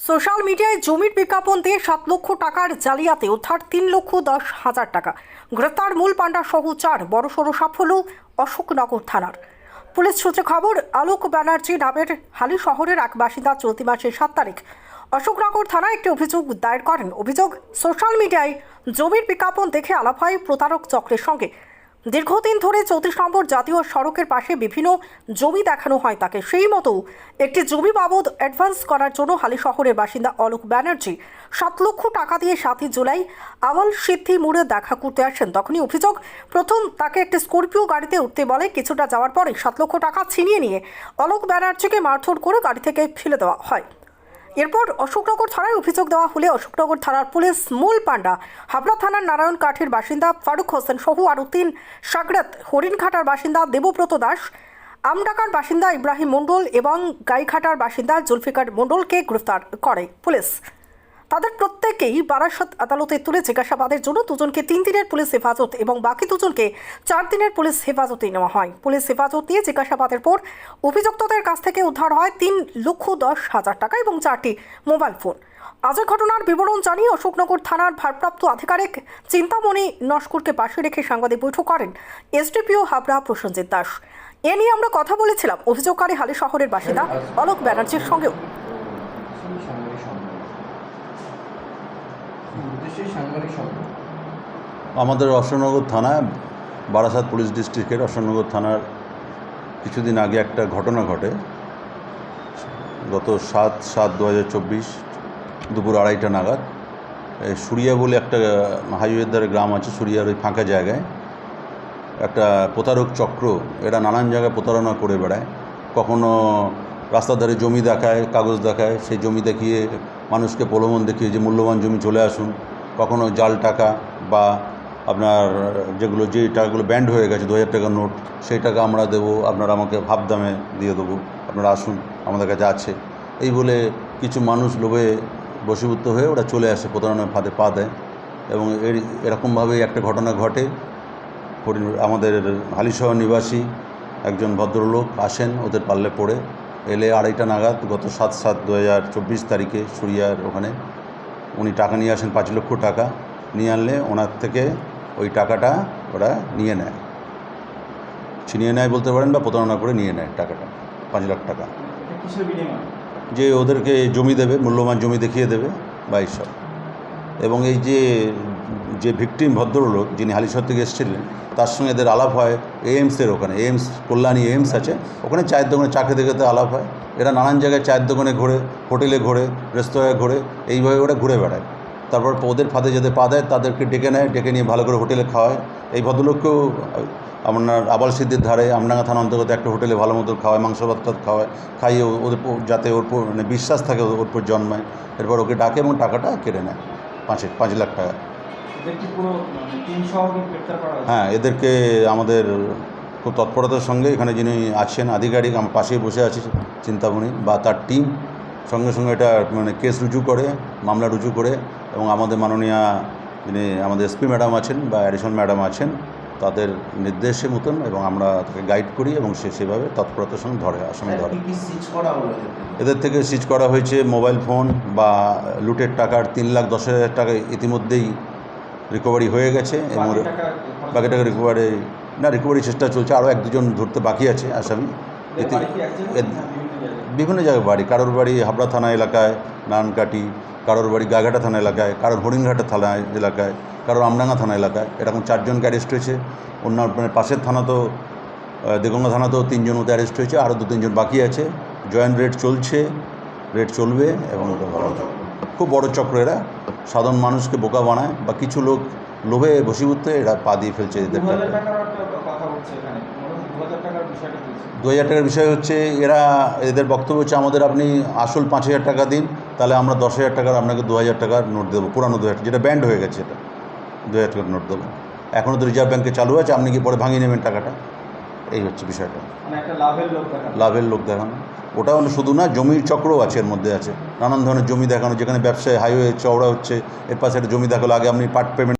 Social মিডিয়ায় জমির বিজ্ঞাপন দিয়ে সাত লক্ষ টাকার জালিয়াতে, উদ্ধার তিন লক্ষ দশ হাজার টাকা। গ্রেপ্তার মূল পাণ্ডা সহ চার বড়সড় সাফল্য অশোকনগর থানার। পুলিশ সূত্রে খবর, আলোক ব্যানার্জি নামের হালি শহরের এক বাসিন্দা চলতি মাসের সাত তারিখ অশোকনগর থানায় একটি অভিযোগ দায়ের করেন। অভিযোগ, সোশ্যাল মিডিয়ায় জমির বিজ্ঞাপন দেখে আলাপ হয় প্রতারক চক্রের সঙ্গে। দীর্ঘদিন ধরে চৌত্রিশ নম্বর জাতীয় সড়কের পাশে বিভিন্ন জমি দেখানো হয় তাকে। সেই মতো একটি জমি বাবদ অ্যাডভান্স করার জন্য হালি শহরের বাসিন্দা অলোক ব্যানার্জি সাত লক্ষ টাকা দিয়ে সাতই জুলাই আওয়াল সিদ্ধি মোড়ে দেখা করতে আসেন। তখনই অভিযোগ, প্রথম তাকে একটি স্করপিও গাড়িতে উঠতে বলে, কিছুটা যাওয়ার পরে সাত লক্ষ টাকা ছিনিয়ে নিয়ে অলোক ব্যানার্জিকে মারধর করে গাড়ি থেকে ফেলে দেওয়া হয়। এরপর অশোকনগর থানায় অভিযোগ দেওয়া হলে অশোকনগর থানার পুলিশ মূল পাণ্ডা, হাবড়া থানার নারায়ণ কাঠের বাসিন্দা ফারুক হোসেন সহ আরও তিন, সাগরাত হরিণঘাটার বাসিন্দা দেবব্রত দাস, আমডাকার বাসিন্দা ইব্রাহিম মণ্ডল এবং গাইঘাটার বাসিন্দা জুলফিকার মণ্ডলকে গ্রেফতার করে পুলিশ। তাদের প্রত্যেকেই বারাসত আদালতে তুলে জিজ্ঞাসাবাদের জন্য দুজনকে তিন দিনের পুলিশ হেফাজত এবং বাকি দুজনকে চার দিনের পুলিশ হেফাজতে নেওয়া হয়। পুলিশ হেফাজত দিয়ে জিজ্ঞাসাবাদের পর অভিযুক্তদের কাছ থেকে উদ্ধার হয় তিন লক্ষ দশ হাজার টাকা এবং চারটি মোবাইল ফোন। আজের ঘটনার বিবরণ জানিয়ে অশোকনগর থানার ভারপ্রাপ্ত আধিকারিক চিন্তামণি নস্করকে পাশে রেখে সাংবাদিক বৈঠক করেন এসডিপিও হাবড়া প্রসেনজিৎ দাস। এ নিয়ে আমরা কথা বলেছিলাম। অভিযোগকারী হালি শহরের বাসিন্দা অলোক ব্যানার্জির সঙ্গেও সেই সাংবাদিক সম্মেলন উদ্দেশ্যই সাংবাদিক সম্মেলন আমাদের অশোকনগর থানায়, বারাসাত পুলিশ ডিস্ট্রিক্টের অশোকনগর থানার কিছুদিন আগে একটা ঘটনা ঘটে। গত সাত সাত দু দুপুর আড়াইটা নাগাদ সুরিয়া বলে একটা হাইওয়ের ধারে গ্রাম আছে সুরিয়ার ওই ফাঁকা জায়গায়। একটা প্রতারক চক্র, এরা নানান জায়গায় প্রতারণা করে বেড়ায়। কখনো রাস্তার ধারে জমি দেখায়, কাগজ দেখায়, সেই জমি দেখিয়ে মানুষকে প্রলোভন দেখিয়ে যে মূল্যবান জমি চলে আসুন, কখনো জাল টাকা বা আপনার যেগুলো যে টাকাগুলো ব্যান্ড হয়ে গেছে, দু হাজার টাকার নোট, সেই টাকা আমরা দেবো, আপনারা আমাকে ভাব দামে দিয়ে দেবো, আপনারা আসুন, আমাদের কাছে আছে। এই বলে কিছু মানুষ লোভে বশীভূত হয়ে ওরা চলে আসে, প্রতারণার ফাঁদে পা দেয় এবং এর, এরকমভাবেই একটা ঘটনা ঘটে। আমাদের হালিশহর নিবাসী একজন ভদ্রলোক আসেন, ওদের পাল্লে পড়ে। এলে আড়াইটা নাগাদ গত সাত সাত দু হাজার চব্বিশ তারিখে সুরিয়ার ওখানে উনি টাকা নিয়ে আসেন পাঁচ লক্ষ টাকা নিয়ে আনলে ওনার থেকে ওই টাকাটা ওরা নিয়ে নেয়। ছিনিয়ে নেয় বলতে পারেন বা প্রতারণা করে নিয়ে নেয় টাকাটা পাঁচ লাখ টাকা। যে ওদেরকে জমি দেবে মূল্যবান জমি দেখিয়ে দেবে বা এইসব। এবং এই যে যে ভিকটিম ভদ্রলোক যিনি হালিশহর থেকে এসেছিলেন তার সঙ্গে এদের আলাপ হয় এইমসের ওখানে এইমস কল্যাণী এইমস আছে। ওখানে চায়ের দোকানে, চা খেতে খেতে আলাপ হয়। এরা নানান জায়গায় চায়ের দোকানে ঘোরে, হোটেলে ঘোরে, রেস্তোরাঁয় ঘোরে, এইভাবে ওরা ঘুরে বেড়ায়। তারপর ওদের ফাঁদে যাদের পা দেয়, তাদেরকে ডেকে নেয়, ডেকে নিয়ে ভালো করে হোটেলে খাওয়ায়। এই ভদ্রলোককেও আপনার আবাল সিদ্ধির ধারে আমডাঙ্গা থানা অন্তর্গত একটা হোটেলে ভালো মতো খাওয়ায়, মাংস ভাত খাওয়ায়, খাইয়ে ওদের যাতে ওর মানে বিশ্বাস থাকে ওর উপর জন্মায়। এরপর ওকে ডাকে এবং টাকাটা কেড়ে নেয়, পাঁচে পাঁচ লাখ টাকা। মানে হ্যাঁ এদেরকে আমাদের খুব তৎপরতার সঙ্গে এখানে যিনি আছেন আধিকারিক আমার পাশেই বসে আছে চিন্তামণি বা তার টিম সঙ্গে সঙ্গে এটা মানে কেস রুজু করে মামলা রুজু করে এবং আমাদের মাননীয়া যিনি আমাদের এসপি ম্যাডাম আছেন বা অ্যাডিশন ম্যাডাম আছেন তাদের নির্দেশে মতন এবং আমরা তাকে গাইড করি এবং সে সেভাবে তৎপরতার সঙ্গে ধরে আসামি ধরে? এদের থেকে সিজ করা হয়েছে মোবাইল ফোন বা লুটের টাকার তিন লাখ দশ হাজার টাকা ইতিমধ্যেই রিকভারি হয়ে গেছে এবং বাকি টাকা রিকভারি না রিকভারি চেষ্টা চলছে আরও এক দুজন ধরতে বাকি আছে আসামি। এতে বিভিন্ন জায়গায়? বাড়ি কারোর বাড়ি হাবড়া থানা এলাকায় নানকাটি কারোর বাড়ি গাঘাটা থানা এলাকায় কারোর হরিণঘাটা থানা এলাকায় কারোর আমডাঙ্গা থানা এলাকায় এরকম চারজনকে অ্যারেস্ট হয়েছে। অন্য মানে পাশের থানা তো দেগঙ্গা থানাতেও তিনজন মতো অ্যারেস্ট হয়েছে আরও দু তিনজন বাকি আছে। জয়েন্ট রেড চলছে রেড চলবে এবং এটা ভালো খুব বড় চক্র এরা। সাধারণ মানুষকে বোকা বানায় বা কিছু লোক লোভে বসীভূত এরা পা দিয়ে ফেলছে এদের? দু হাজার টাকার বিষয় হচ্ছে এরা এদের বক্তব্য হচ্ছে আমাদের আপনি আসল পাঁচ হাজার টাকা দিন তাহলে আমরা দশ হাজার টাকার আপনাকে দু হাজার টাকার নোট দেবো পুরানো দু হাজার যেটা ব্যান্ড হয়ে গেছে এটা দু হাজার টাকার নোট দেবো। এখনও তো রিজার্ভ ব্যাঙ্কে চালু আছে আপনি কি পরে ভাঙিয়ে নেবেন টাকাটা? এই হচ্ছে বিষয়টা। মানে লাভের লোক দেখা দেখানো। ওটা মানে শুধু না জমির চক্রও আছে এর মধ্যে আছে। নানান ধরনের জমি দেখানো যেখানে ব্যবসায় হাইওয়ে চওড়া হচ্ছে এর পাশে একটা জমি দেখাল আগে আপনি পার্ট পেমেন্ট